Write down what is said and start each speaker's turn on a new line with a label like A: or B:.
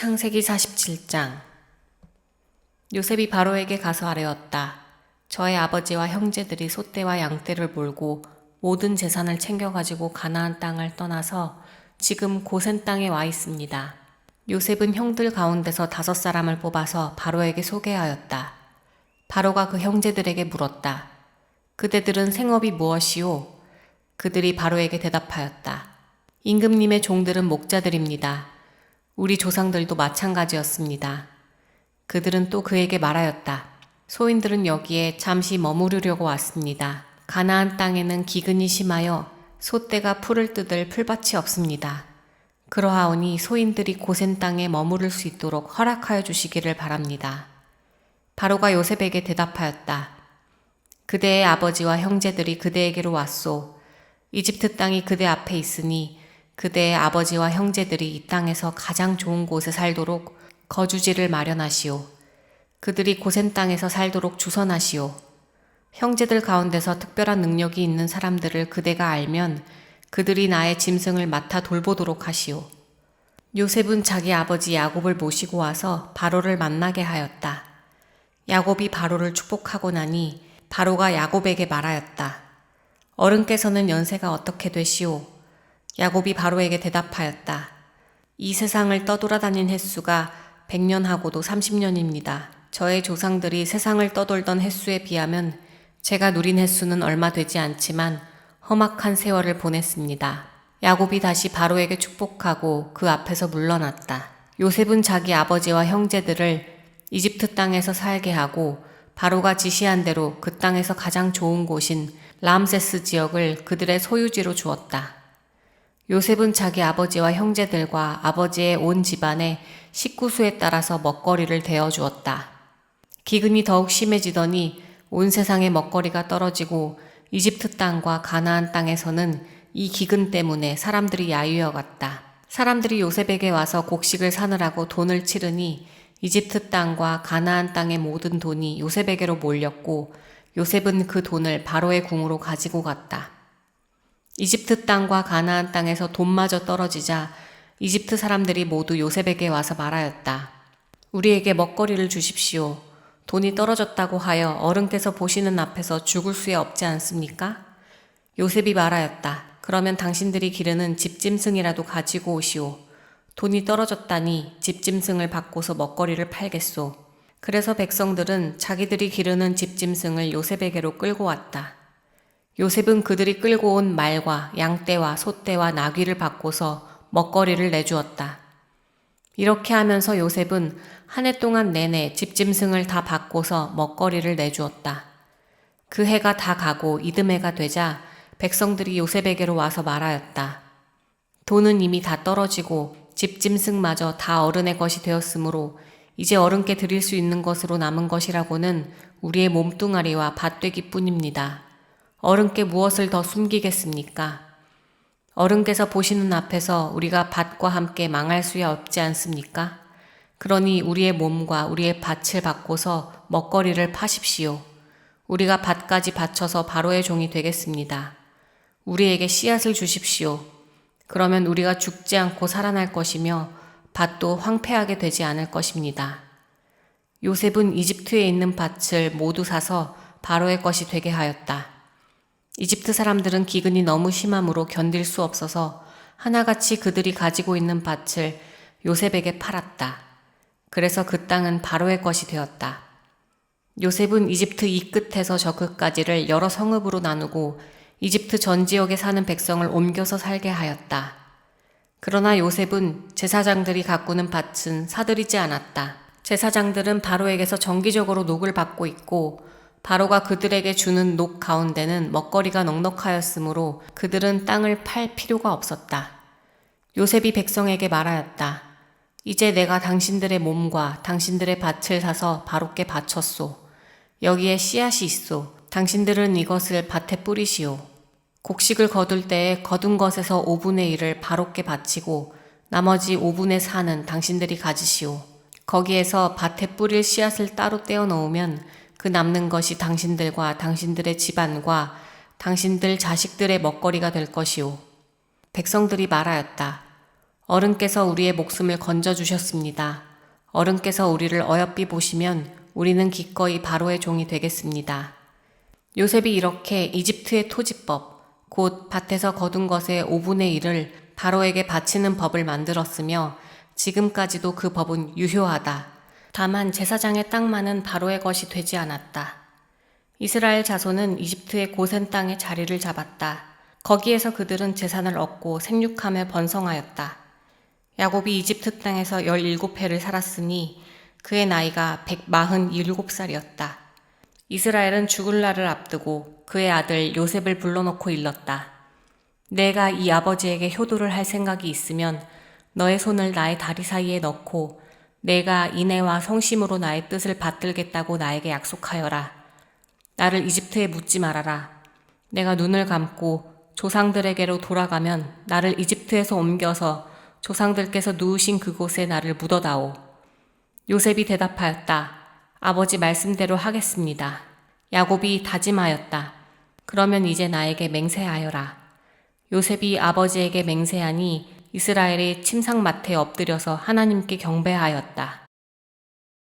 A: 창세기 47장 요셉이 바로에게 가서 아뢰었다. 저의 아버지와 형제들이 소떼와 양떼를 몰고 모든 재산을 챙겨가지고 가나안 땅을 떠나서 지금 고센 땅에 와 있습니다. 요셉은 형들 가운데서 다섯 사람을 뽑아서 바로에게 소개하였다. 바로가 그 형제들에게 물었다. 그대들은 생업이 무엇이오? 그들이 바로에게 대답하였다. 임금님의 종들은 목자들입니다. 우리 조상들도 마찬가지였습니다. 그들은 또 그에게 말하였다. 소인들은 여기에 잠시 머무르려고 왔습니다. 가나안 땅에는 기근이 심하여 소떼가 풀을 뜯을 풀밭이 없습니다. 그러하오니 소인들이 고센 땅에 머무를 수 있도록 허락하여 주시기를 바랍니다. 바로가 요셉에게 대답하였다. 그대의 아버지와 형제들이 그대에게로 왔소. 이집트 땅이 그대 앞에 있으니 그대의 아버지와 형제들이 이 땅에서 가장 좋은 곳에 살도록 거주지를 마련하시오. 그들이 고센 땅에서 살도록 주선하시오. 형제들 가운데서 특별한 능력이 있는 사람들을 그대가 알면 그들이 나의 짐승을 맡아 돌보도록 하시오. 요셉은 자기 아버지 야곱을 모시고 와서 바로를 만나게 하였다. 야곱이 바로를 축복하고 나니 바로가 야곱에게 말하였다. 어른께서는 연세가 어떻게 되시오? 야곱이 바로에게 대답하였다. 이 세상을 떠돌아다닌 횟수가 100년하고도 30년입니다. 저의 조상들이 세상을 떠돌던 횟수에 비하면 제가 누린 횟수는 얼마 되지 않지만 험악한 세월을 보냈습니다. 야곱이 다시 바로에게 축복하고 그 앞에서 물러났다. 요셉은 자기 아버지와 형제들을 이집트 땅에서 살게 하고 바로가 지시한 대로 그 땅에서 가장 좋은 곳인 람세스 지역을 그들의 소유지로 주었다. 요셉은 자기 아버지와 형제들과 아버지의 온 집안의 식구수에 따라서 먹거리를 대어 주었다. 기근이 더욱 심해지더니 온 세상의 먹거리가 떨어지고 이집트 땅과 가나안 땅에서는 이 기근 때문에 사람들이 야유어 갔다. 사람들이 요셉에게 와서 곡식을 사느라고 돈을 치르니 이집트 땅과 가나안 땅의 모든 돈이 요셉에게로 몰렸고 요셉은 그 돈을 바로의 궁으로 가지고 갔다. 이집트 땅과 가나안 땅에서 돈마저 떨어지자 이집트 사람들이 모두 요셉에게 와서 말하였다. 우리에게 먹거리를 주십시오. 돈이 떨어졌다고 하여 어른께서 보시는 앞에서 죽을 수야 없지 않습니까? 요셉이 말하였다. 그러면 당신들이 기르는 집짐승이라도 가지고 오시오. 돈이 떨어졌다니 집짐승을 바꿔서 먹거리를 팔겠소. 그래서 백성들은 자기들이 기르는 집짐승을 요셉에게로 끌고 왔다. 요셉은 그들이 끌고 온 말과 양떼와 소떼와 나귀를 바꿔서 먹거리를 내주었다. 이렇게 하면서 요셉은 한 해 동안 내내 집짐승을 다 바꿔서 먹거리를 내주었다. 그 해가 다 가고 이듬해가 되자 백성들이 요셉에게로 와서 말하였다. 돈은 이미 다 떨어지고 집짐승마저 다 어른의 것이 되었으므로 이제 어른께 드릴 수 있는 것으로 남은 것이라고는 우리의 몸뚱아리와 밭되기 뿐입니다. 어른께 무엇을 더 숨기겠습니까? 어른께서 보시는 앞에서 우리가 밭과 함께 망할 수야 없지 않습니까? 그러니 우리의 몸과 우리의 밭을 바꿔서 먹거리를 파십시오. 우리가 밭까지 바쳐서 바로의 종이 되겠습니다. 우리에게 씨앗을 주십시오. 그러면 우리가 죽지 않고 살아날 것이며 밭도 황폐하게 되지 않을 것입니다. 요셉은 이집트에 있는 밭을 모두 사서 바로의 것이 되게 하였다. 이집트 사람들은 기근이 너무 심함으로 견딜 수 없어서 하나같이 그들이 가지고 있는 밭을 요셉에게 팔았다. 그래서 그 땅은 바로의 것이 되었다. 요셉은 이집트 이 끝에서 저 끝까지를 여러 성읍으로 나누고 이집트 전 지역에 사는 백성을 옮겨서 살게 하였다. 그러나 요셉은 제사장들이 가꾸는 밭은 사들이지 않았다. 제사장들은 바로에게서 정기적으로 녹을 받고 있고 바로가 그들에게 주는 녹 가운데는 먹거리가 넉넉하였으므로 그들은 땅을 팔 필요가 없었다. 요셉이 백성에게 말하였다. 이제 내가 당신들의 몸과 당신들의 밭을 사서 바로께 바쳤소. 여기에 씨앗이 있소. 당신들은 이것을 밭에 뿌리시오. 곡식을 거둘 때에 거둔 것에서 5분의 1을 바로께 바치고 나머지 5분의 4는 당신들이 가지시오. 거기에서 밭에 뿌릴 씨앗을 따로 떼어 놓으면 그 남는 것이 당신들과 당신들의 집안과 당신들 자식들의 먹거리가 될 것이오. 백성들이 말하였다. 어른께서 우리의 목숨을 건져 주셨습니다. 어른께서 우리를 어여삐 보시면 우리는 기꺼이 바로의 종이 되겠습니다. 요셉이 이렇게 이집트의 토지법, 곧 밭에서 거둔 것의 5분의 1을 바로에게 바치는 법을 만들었으며 지금까지도 그 법은 유효하다. 다만 제사장의 땅만은 바로의 것이 되지 않았다. 이스라엘 자손은 이집트의 고센 땅에 자리를 잡았다. 거기에서 그들은 재산을 얻고 생육하며 번성하였다. 야곱이 이집트 땅에서 17해를 살았으니 그의 나이가 147살이었다. 이스라엘은 죽을 날을 앞두고 그의 아들 요셉을 불러놓고 일렀다. 내가 이 아버지에게 효도를 할 생각이 있으면 너의 손을 나의 다리 사이에 넣고 내가 이내와 성심으로 나의 뜻을 받들겠다고 나에게 약속하여라. 나를 이집트에 묻지 말아라. 내가 눈을 감고 조상들에게로 돌아가면 나를 이집트에서 옮겨서 조상들께서 누우신 그곳에 나를 묻어다오. 요셉이 대답하였다. 아버지 말씀대로 하겠습니다. 야곱이 다짐하였다. 그러면 이제 나에게 맹세하여라. 요셉이 아버지에게 맹세하니 이스라엘이 침상마트에 엎드려서 하나님께 경배하였다.